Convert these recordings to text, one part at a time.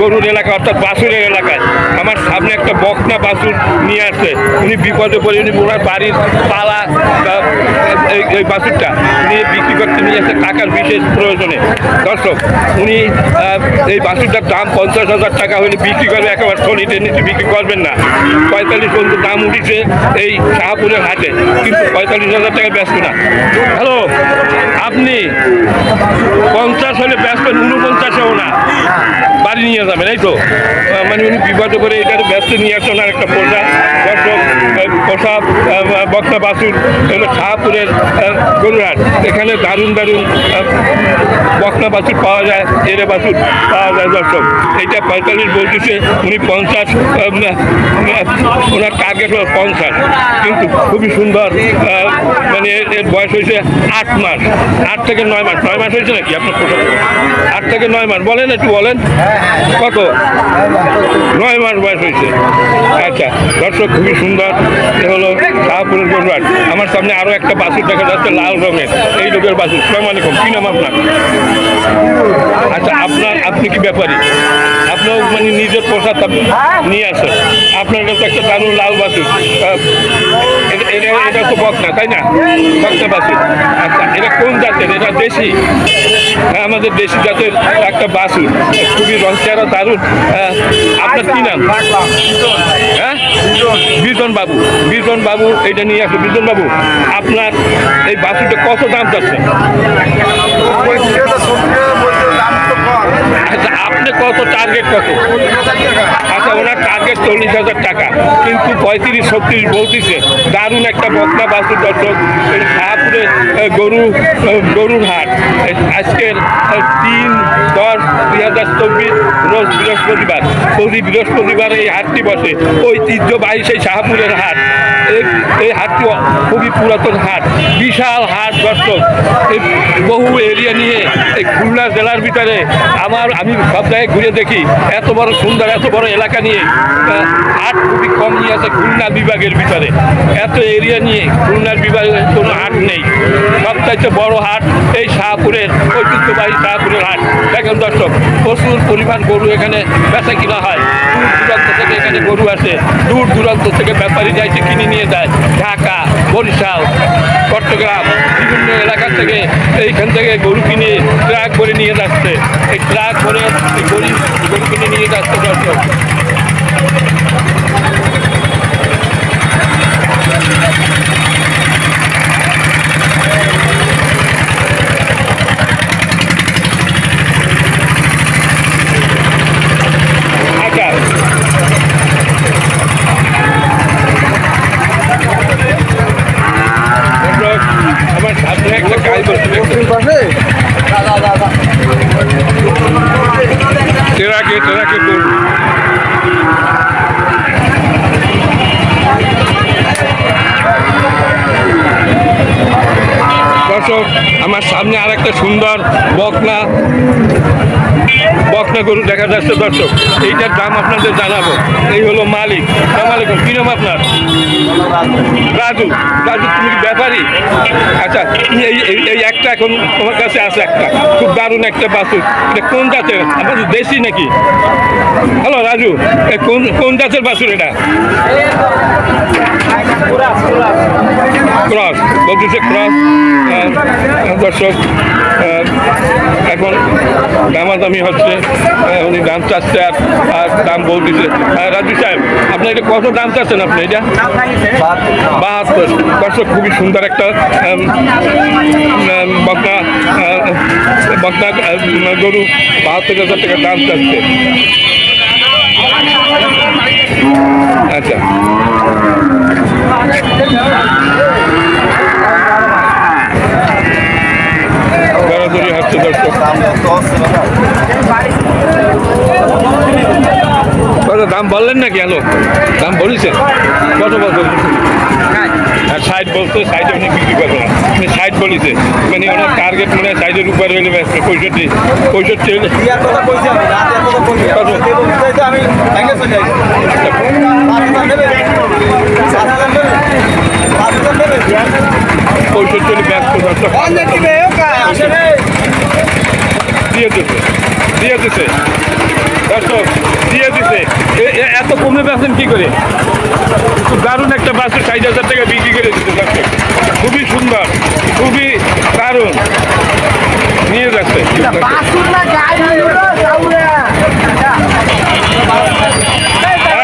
গরুর এলাকা অর্থাৎ বাসুরের এলাকায়। সামনে একটা বকনা বাসুর নিয়ে আসছে। উনি বিপদে পড়ে, উনি ওনার বাড়ির পালা এই বাসুরটা উনি বিক্রি করতে নিয়ে আসছে টাকার বিশেষ প্রয়োজনে। দর্শক, উনি এই বাসুরটার দাম পঞ্চাশ হাজার টাকা হলে বিক্রি করবে, একেবারে সলিডে নিচে বিক্রি করবেন না। পঁয়তাল্লিশ পর্যন্ত দাম উঠেছে এই শাহপুরের হাটে, কিন্তু পঁয়তাল্লিশ হাজার টাকা ব্যস্ত না। হ্যালো, আপনি পঞ্চাশ হলে ব্যস্ত উনপঞ্চাশেও না, বাড়ি নিয়ে যাবেন, এই তো। মানে উনি বিপদে করে এটার ব্যস্ত নিয়ে আসছেন আর একটা আহ, পোষা বক্তা বাসুর, এগুলো শাহপুরের গরুরহাট এখানে দারুণ দারুণ বক্তা বাছুর পাওয়া যায় এরে বাছুর পাওয়া যায় দর্শক। এইটা পঁয়তাল্লিশ বলতেছে উনি পঞ্চাশ ওনার টার্গেট হলো পঞ্চাশ। কিন্তু খুবই সুন্দর মানে এর- বয়স হয়েছে আট মাস। আট থেকে নয় মাস। নয় মাস হয়েছে নাকি আপনার আট থেকে নয় মাস। বলেন একটু, বলেন। কত? নয় মাস বয়স হয়েছে। আচ্ছা দর্শক খুবই সুন্দর। আমার সামনে আরও একটা বাছুর দেখা যাচ্ছে লাল রঙের। এই লোকের বাছুর সালাম আলাইকুম কী নাম আপনার? আচ্ছা আপনার, আপনি কি ব্যাপারী? আপনিও মানে নিজের পোশাক আপনি নিয়ে আসেন। আপনার কাছে একটা দারুণ লাল আহ, এটা- এটা তো বকনা তাই না? বকনা বাছুর আচ্ছা এটা কোন জাতের? এটা দেশি? হ্যাঁ আমাদের দেশি জাতের একটা বাছুর খুবই রং চেহারা দারুণ আপনার কি নাম? হ্যাঁ? বিজন বাবু। বিজন বাবু এটা নিয়ে আসো বিজন বাবু আপনার এই বাছুরটা কত দাম যাচ্ছে আচ্ছা আপনি কত টার্গেট কত? আচ্ছা ওনার টার্গেট চল্লিশ হাজার টাকা। কিন্তু পঁয়ত্রিশ, ছত্রিশ বলতেছে, দারুণ একটা বকনা বাসু দর্শক শাহপুরে গরু গরুর হাট। আজকের তিন, দশ, দুই হাজার চব্বিশ, রোজ বৃহস্পতিবার। প্রতি বৃহস্পতিবার এই হাটটি বসে। ঐতিহ্যবাহী সেই শাহপুরের হাট। এই- হাটটি খুবই পুরাতন হাট, বিশাল হাট দর্শক। এই বহু এরিয়া নিয়ে এই খুলনা জেলার ভিতরে আমার, আমি সব জায়গায় ঘুরে দেখি, এত বড় সুন্দর, এত বড় এলাকা নিয়ে হাট খুবই কম নিয়ে আছে খুলনা বিভাগের ভিতরে। এত এরিয়া নিয়ে খুলনার বিভাগে কোনো হাট নেই। সবচাইতে বড় হাট এই শাহপুরের, ঐতিহ্যবাহী শাহপুরের হাট। দেখেন দর্শক, প্রচুর পরিমাণ গরু এখানে বেচা কিনা হয়। দূর দূরান্ত থেকে এখানে গরু আসে, দূর দূরান্ত থেকে ব্যাপারী যাইছে, কিনে নিয়ে যায়। ঢাকা, বরিশাল, চট্টগ্রাম, বিভিন্ন এলাকা থেকে এইখান থেকে গরু কিনে ট্রাক করে নিয়ে যাচ্ছে। এই ট্রাক করে গরু কিনে নিয়ে যাচ্ছে দর্শক আচ্ছা দর্শক, আমার সামনে একটা গাই বসে দর্শক, আমার সামনে আর একটা সুন্দর বকনা বকনা গরু দেখা যাচ্ছে দর্শক। এইটার দাম আপনাদের জানাব। এই হলো মালিক। সালাম আলাইকুম, কী আপনার? রাজু রাজু, তুমি কি ব্যাপারী? আচ্ছা এই, এই- একটা এখন তোমার কাছে আছে একটা। খুব দারুণ একটা বাছুর। এটা কোন জাতের? আমাদের দেশি নাকি? হ্যালো, রাজু কোন কোন জাতের বাছুর এটা? ক্রস বলতেছে ক্রস দর্শক এখন দামাদামি হচ্ছে উনি দাম চাচ্ছে আর আর দাম বহু দিচ্ছে। রাজু সাহেব আপনার এটা কত দাম চাচ্ছেন আপনি এটা? বাহাত্তর। দর্শক, খুবই সুন্দর একটা বকনা বকনা গরু বাহাত্তর হাজার টাকা দাম চাচ্ছে আচ্ছা দরাদরি হচ্ছে দর্শক কত দাম বললেন না কেন দাম বলেছেন কত বছর আর সাইড বলতো সাইডে উনি বিক্রি করবেন আপনি সাইড বলেছে। মানে ওনার টার্গেট মানে সাইডের উপরে হলে পঁয়ষট্টি পঁয়ষট্টি হলে পঁয়ষট্টি হলে দিয়ে দিচ্ছে দিয়ে দিচ্ছে দর্শক দিয়ে দিছে। এত কমে বেছেন কি করে? দারুণ একটা বাসের ষাট হাজার টাকা বিক্রি করে দিতে দর্শক খুবই সুন্দর খুবই দারুণ। নিয়ে যাচ্ছে।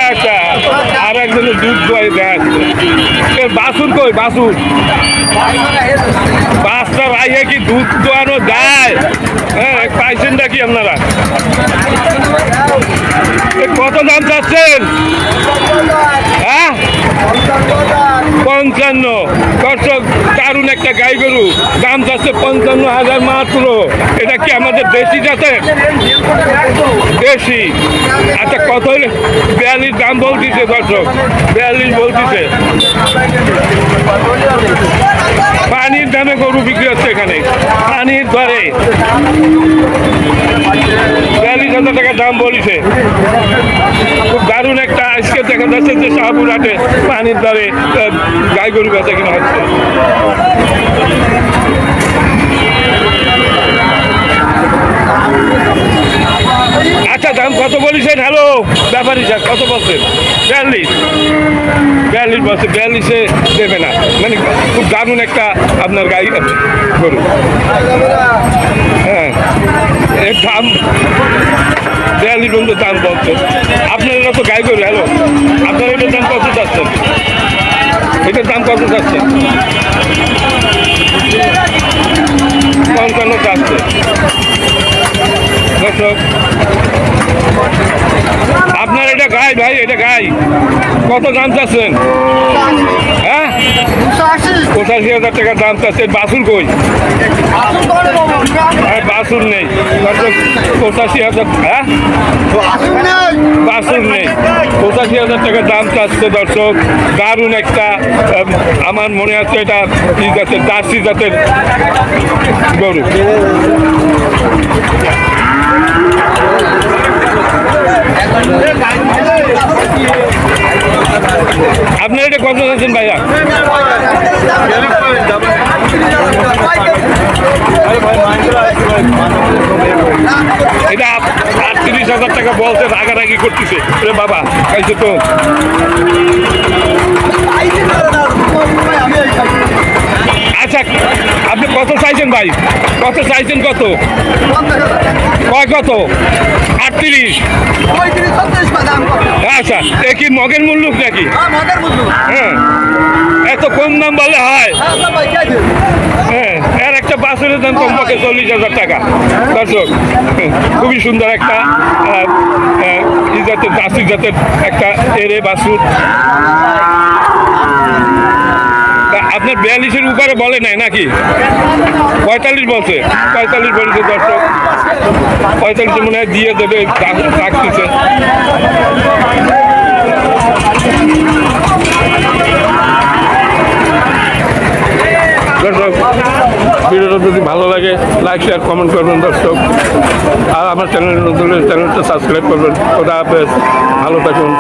আচ্ছা আর একজনের দুধ দোয়াই দেয় বাসুর কই? বাসুর। বাসটা রাইয়ে কি দুধ দোয়ানো যায়? হ্যাঁ পাইছেন নাকি আপনারা? কত দাম চাচ্ছেন? হ্যাঁ? পঞ্চান্ন। দর্শক, দারুণ একটা গাই গরু। দাম চাচ্ছে পঞ্চান্ন হাজার মাত্র। এটা কি আমাদের দেশি জাতের? দেশি। আচ্ছা কত হলে বিয়াল্লিশ দাম বলতেছে দর্শক, বিয়াল্লিশ বলতেছে। পানির দামে গরু বিক্রি এখানে। পানির দরে বিয়াল্লিশ হাজার টাকা দাম বলিছে? খুব দারুণ একটা আজকে দেখা যাচ্ছে যে শাহপুর হাটে পানির দরে গাই গরু বেচা কিনা হচ্ছে। আচ্ছা দাম কত বলেছেন? হ্যালো, ব্যাপারী স্যার কত বলছেন? বিয়াল্লিশ। বলছে বিয়াল্লিশে দেবে না। মানে খুব দারুণ একটা আপনার গাই গরু। হ্যাঁ এর দাম বিয়াল্লিশ পর্যন্ত দাম বলছে। আপনারা তো গাই গরু, হ্যালো? আপনারা এটার দাম কত চাচ্ছেন এটার দাম কত চাচ্ছেন পঞ্চান্ন চাচ্ছে দর্শক আপনার এটা গাই ভাই, এটা গাই। কত দাম চাচ্ছেন? হ্যাঁ? পঁচাশি হাজার টাকা দাম চাচ্ছেন। বাসুর কই? হ্যাঁ বাসুর নেই। পঁচাশি হাজার হ্যাঁ? বাসুর নেই। পঁচাশি হাজার টাকা দাম চাচ্ছে দর্শক। দারুণ একটা আমার মনে আছে এটা কি জাতের জার্সি জাতের গরু আপনার এটা কত আছেন ভাইয়া। এটা আটত্রিশ হাজার টাকা বলছে, রাগারাগি করতেছে। রে বাবা খাইছে তো। আচ্ছা আপনি কত চাইছেন ভাই? কত চাইছেন কত? কয় কত? আটত্রিশ। আচ্ছা এ কি মগের মুল্লুক নাকি? হ্যাঁ এত কম দাম বলে হয়। হ্যাঁ এর একটা বাসের দাম কমপক্ষে চল্লিশ হাজার টাকা। দর্শক হ্যাঁ, খুবই সুন্দর একটা জাতের জার্সি জাতের একটা এরে বাসুর। আপনার বিয়াল্লিশের উপরে বলে নাই নাকি? পঁয়তাল্লিশ বলছে। পঁয়তাল্লিশ বলছে দর্শক। পঁয়তাল্লিশে মনে হয় দিয়ে দেবে রাখতেছে ভিডিওটা যদি ভালো লাগে লাইক শেয়ার কমেন্ট করবেন দর্শক। আর আমার চ্যানেল চ্যানেলটা সাবস্ক্রাইব করবেন। ওটা ভালো থাকুন।